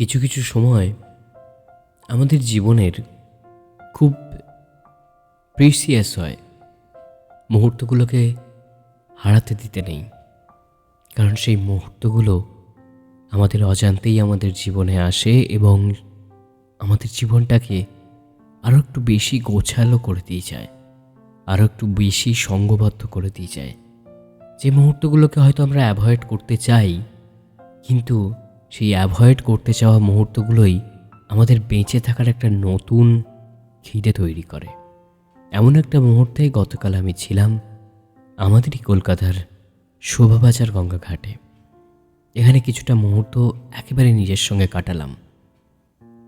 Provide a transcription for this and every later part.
কিছু কিছু সময় আমাদের জীবনের খুব প্রিসিয়াস হয়। মুহূর্তগুলোকে হারাতে দিতে নেই। কারণ সেই মুহূর্তগুলো আমাদের অজান্তেই আমাদের জীবনে আসে এবং আমাদের জীবনটাকে আরও একটু বেশি গোছালো করে দিয়ে যায়। আরও একটু বেশি সঙ্গবদ্ধ করে দিয়ে যায়। যে মুহূর্তগুলোকে হয়তো আমরা অ্যাভয়েড করতে চাই, কিন্তু সেই অ্যাভয়েড করতে চাওয়া মুহূর্তগুলোই আমাদের বেঁচে থাকার একটা নতুন খিদে তৈরি করে। এমন একটা মুহূর্তে গতকাল আমি ছিলাম আমাদেরই কলকাতার শোভাবাজার গঙ্গা ঘাটে এখানে কিছুটা মুহূর্ত একেবারে নিজের সঙ্গে কাটালাম।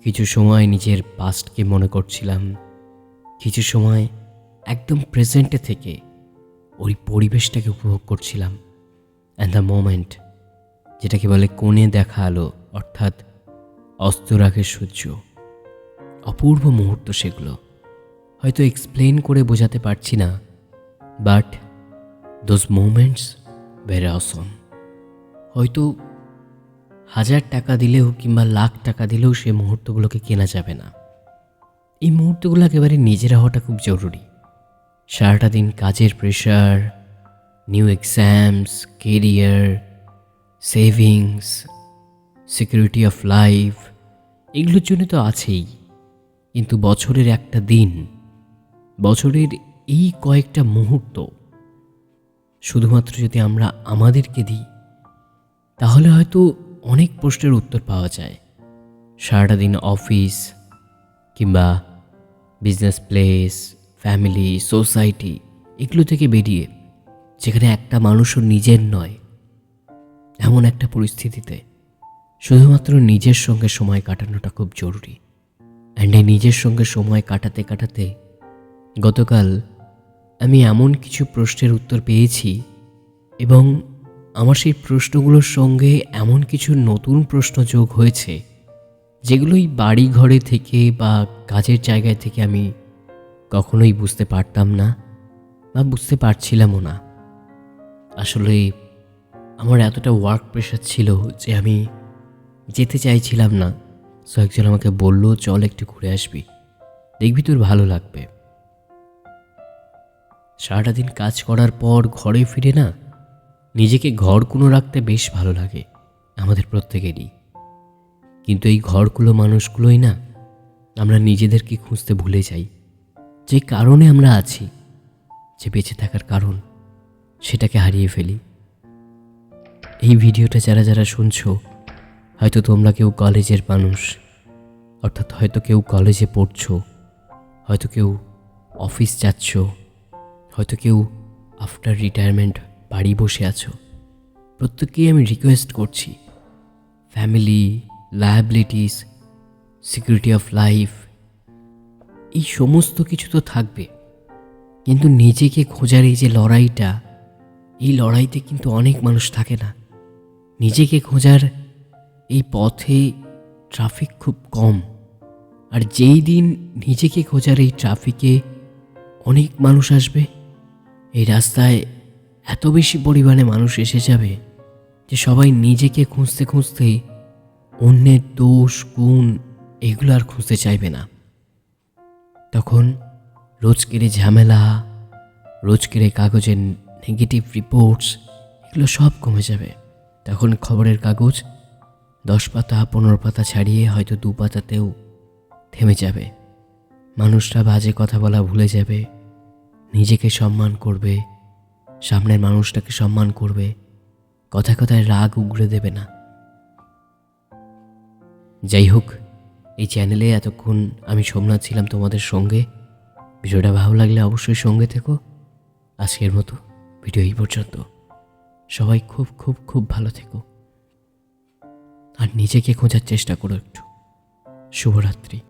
কিছু সময় নিজের পাস্টকে মনে করছিলাম, কিছু সময় একদম প্রেজেন্টে থেকে ওই পরিবেশটাকে উপভোগ করছিলাম। অ্যান্ড দ্য মোমেন্ট যেটাকে বলে কোণে দেখা আলো, অর্থাৎ অস্তরাগের সূর্য। অপূর্ব মুহূর্ত সেগুলো। হয়তো এক্সপ্লেন করে বোঝাতে পারছি না but those moments very awesome হয়তো হাজার টাকা দিলেও কিংবা লাখ টাকা দিলেও সে মুহূর্তগুলোকে কেনা যাবে না। এই মুহূর্তগুলো একেবারে নিজেরা হওয়াটা খুব জরুরি। সারাটা দিন কাজের pressure new exams career savings security of life এগুলোর জন্য তো আছেই। কিন্তু বছরের একটা দিন, বছরের এই কয়েকটা মুহূর্ত, শুধুমাত্র যদি আমরা আমাদেরকে দিই, তাহলে হয়তো অনেক প্রশ্নের উত্তর পাওয়া যায়। সারাটা দিন অফিস কিংবা বিজনেস প্লেস ফ্যামিলি সোসাইটি এগুলো থেকে বেরিয়ে, যেখানে একটা মানুষও নিজের নয় এমন একটা পরিস্থিতিতে শুধুমাত্র নিজের সঙ্গে সময় কাটানোটা খুব জরুরি। অ্যান্ড এই নিজের সঙ্গে সময় কাটাতে কাটাতে গতকাল আমি এমন কিছু প্রশ্নের উত্তর পেয়েছি এবং আমার সেই প্রশ্নগুলোর সঙ্গে এমন কিছু নতুন প্রশ্ন যোগ হয়েছে যেগুলোই বাড়ি ঘরে থেকে বা কাজের জায়গায় থেকে আমি কখনোই বুঝতে পারতাম না বা বুঝতে পারছিলামও না। আসলে আমার এতটা ওয়ার্ক প্রেশার ছিল যে আমি যেতে চাইছিলাম না। সো একজন আমাকে বলল, চল একটু ঘুরে আসবি। দেখবি তোর ভালো লাগবে। সারাটা দিন কাজ করার পর ঘরে ফিরে না, নিজেকে ঘর কোনো রাখতে বেশ ভালো লাগে আমাদের প্রত্যেকেরই। কিন্তু এই ঘরগুলো মানুষগুলোই না, আমরা নিজেদেরকে খুঁজতে ভুলে যাই। যে কারণে আমরা আছি, যে বেঁচে থাকার কারণ, সেটাকে হারিয়ে ফেলি। এই ভিডিওটা যারা যারা শুনছো, হয়তো তোমরা কেউ কলেজের মানুষ, অর্থাৎ হয়তো কেউ কলেজে পড়ছো, হয়তো কেউ অফিস যাচ্ছ, হয়তো কেউ আফটার রিটায়ারমেন্ট বাড়ি বসে আছো। প্রত্যেককেই আমি রিকোয়েস্ট করছি family liabilities security of life এই সমস্ত কিছু তো থাকবে। কিন্তু নিজেকে খোঁজার এই যে লড়াইটা, এই লড়াইতে কিন্তু অনেক মানুষ থাকে না। নিজেকে খোঁজার এই পথে ট্রাফিক খুব কম। আর যেই দিন নিজেকে খোঁজার এই ট্রাফিকে অনেক মানুষ আসবে, এই রাস্তায় এত বেশি পরিমাণে মানুষ এসে যাবে যে সবাই নিজেকে খুঁজতে খুঁজতে অন্যের দোষ, গুণ এগুলো আর খুঁজতে চাইবে না। তখন রোজকের ঝামেলা, রোজকের কাগজের নেগেটিভ রিপোর্টস এগুলো সব কমে যাবে। তখন খবরের কাগজ, দশ পাতা, পনেরো পাতা ছাড়িয়ে হয়তো দু পাতাতেও থেমে যাবে। মানুষরা বাজে কথা বলা ভুলে যাবে, নিজেকে সম্মান করবে, সামনের মানুষটাকে সম্মান করবে কথা কথায় রাগ উগড়ে দেবে না। যাই হোক, এই চ্যানেলে এতক্ষণ আমি সোমনাথ ছিলাম তোমাদের সঙ্গে। ভিডিওটা ভালো লাগলে অবশ্যই সঙ্গে থেকো। আজকের মতো, ভিডিও এই পর্যন্ত। সবাই খুব খুব খুব ভালো থেকো। আর নিজেকে খোঁজার চেষ্টা করো একটু। শুভরাত্রি।